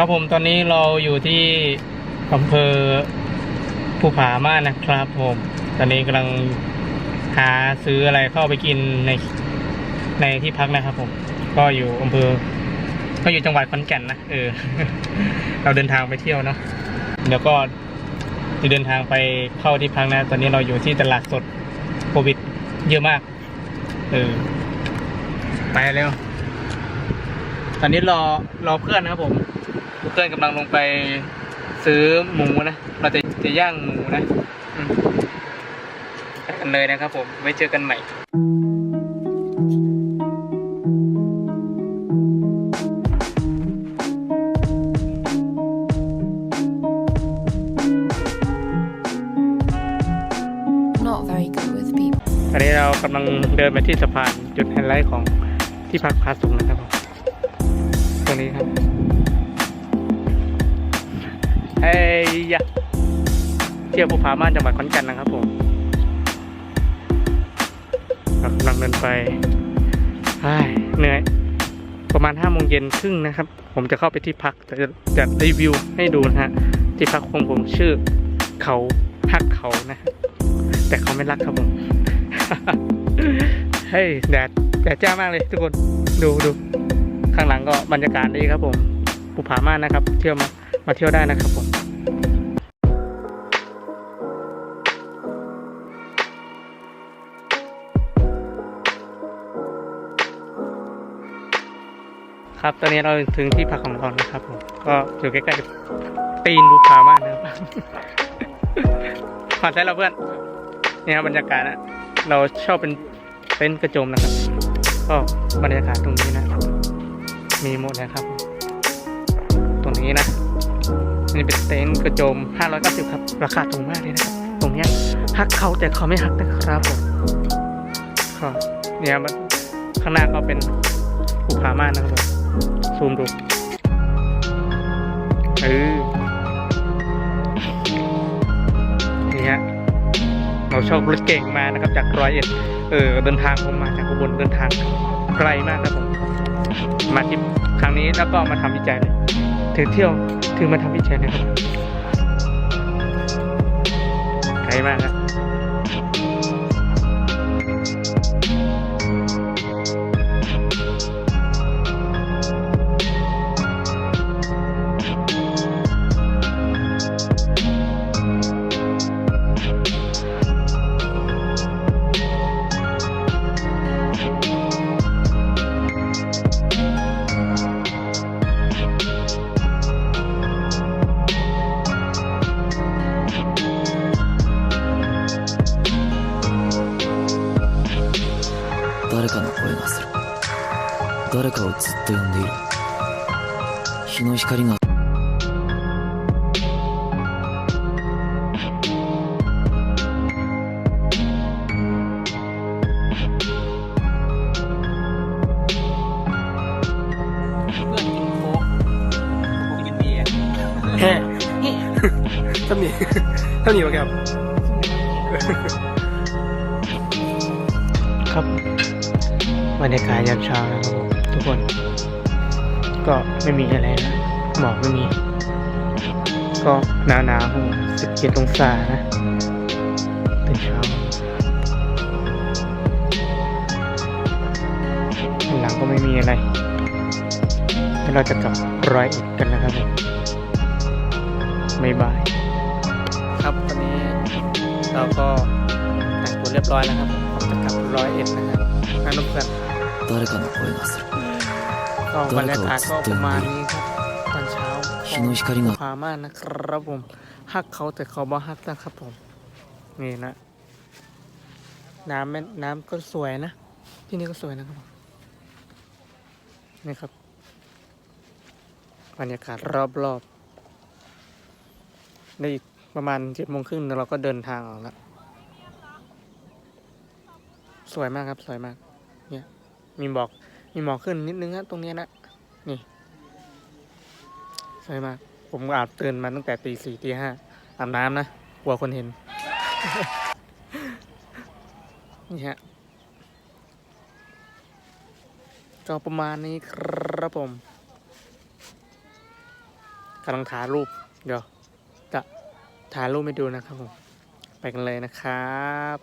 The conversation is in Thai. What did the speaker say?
ครับผมตอนนี้เราอยู่ที่อำเภอภูผาม่านนะครับผม ตอนนี้กำลังหาซื้ออะไรเข้าไปกินในในที่พักนะครับผม ก็อยู่อำเภอ ก็อยู่จังหวัดขอนแก่นนะเออ เราเดินทางไปเที่ยวเนาะเดี๋ยวก็จะเดินทางไปเข้าที่พักนะ ตอนนี้เราอยู่ที่ตลาดสดโควิด เยอะมาก เออ ไปเร็วตอนนี้รอรอเพื่อนนะครับผม เพื่อนกำลังลงไปซื้อหมูนะ เราจะจะย่างหมูนะอืมไปกันเลยนะครับผม ไว้เจอกันใหม่ not very good with people. ตอนนี้เรากำลังเดินไปที่สะพานจุดไฮไลท์ของที่พักพาสุงนะครับผมตรงนี้ครับ เฮ้ยยะเที่ยวภูผาม่านจังหวัดขอนแก่นนะครับผมกำลังเดินไปเฮ้เหนื่อย ประมาณห้าโมงเย็นครึ่งนะครับ ผมจะเข้าไปที่พักจะจะรีวิวให้ดูนะฮะ ที่พักของผมชื่อ เขาฮักเขานะฮะแต่เขาไม่รักครับผม เฮ้ยแดดแดดจ้ามากเลยทุกคน ดูดูข้างหลังก็บรรยากาศดีครับผมภูผาม่านนะครับ เที่ยวมามาเที่ยวได้นะครับผม ครับ ตอนนี้เราถึงที่พักของเรานะครับผมก็อยู่ใกล้ๆตีนภูผามานนะครับผ่านใช้เราเพื่อนนี่ครับบรรยากาศนะเราชอบเป็นเต็นท์กระโจมนะครับ ก็บรรยากาศตรงนี้นะ มีหมดนะครับ ตรงนี้นะนี่เป็นเต็นท์กระโจม 590 ครับ ราคาถูกมากเลยนะครับ ตรงเนี้ยฮักเขาแต่เขาไม่ฮักนะครับผมก็เนี่ยมันข้างหน้าก็เป็นภูผาม่านนะครับผม ซูมดูเออนี่ฮะเราช่ารถเก่งมานะครับ จากร้อยเอ็ดเออเดินทางผมมาจากอุบลเดินทางไกลมากครับผมมาทริปครั้งนี้แล้วก็มาทำวิจัยเลย ถือเที่ยวถือมาทำวิจัยนะครับไกลมากนะ 誰かの声がする誰かをずっと呼んでいる日の光が เพื่อนกินโค้กผมกินเบียร์แฮ่ ถ้ามี ถ้ามีมาครับ ครับ บรรยากาศยามเช้านะครับผมทุกคน ก็ไม่มีอะไรนะหมอกไม่มี ก็หนาวหนาวสิบเจ็ดองศานะตื่นเช้าหลังก็ไม่มีอะไรแล้วเราจะกลับร้อยเอ็ดกันนะครับผมไม่บาย ครับวันนี้เราก็แต่งตัวเรียบร้อยแล้วครับ ร้อยเอ็ดนะครับนั่นนุกกัน 誰かの声がする ก็บรรยากาศก็ประมาณนี้ครับตอนเช้า 日の光が พามากนะครับผมฮักเขาแต่เขาบ่ฮักนะครับผม นี่นะ น้ำแม่น้ำก็สวยนะ ที่นี่ก็สวยนะครับผมนี่ครับ บรรยากาศรอบๆในอีกประมาณเจ็ดโมงครึ่งเราก็เดินทางออกแล้ว ส วยมากครับสวยมาก เนี่ย มีบอกมีหมอกขึ้นนิดนึงฮะตรงนี้นะนี่สวยมาก ผมอาบตื่นมาตั้งแต่ตีสี่ตีห้าอาบน้ำนะกลัวคนเห็น นี่ฮะก็ประมาณนี้ครับผมกำลังถ่ายรูป เดี๋ยว จะถ่ายรูปให้ดูนะครับผม ไปกันเลยนะครับ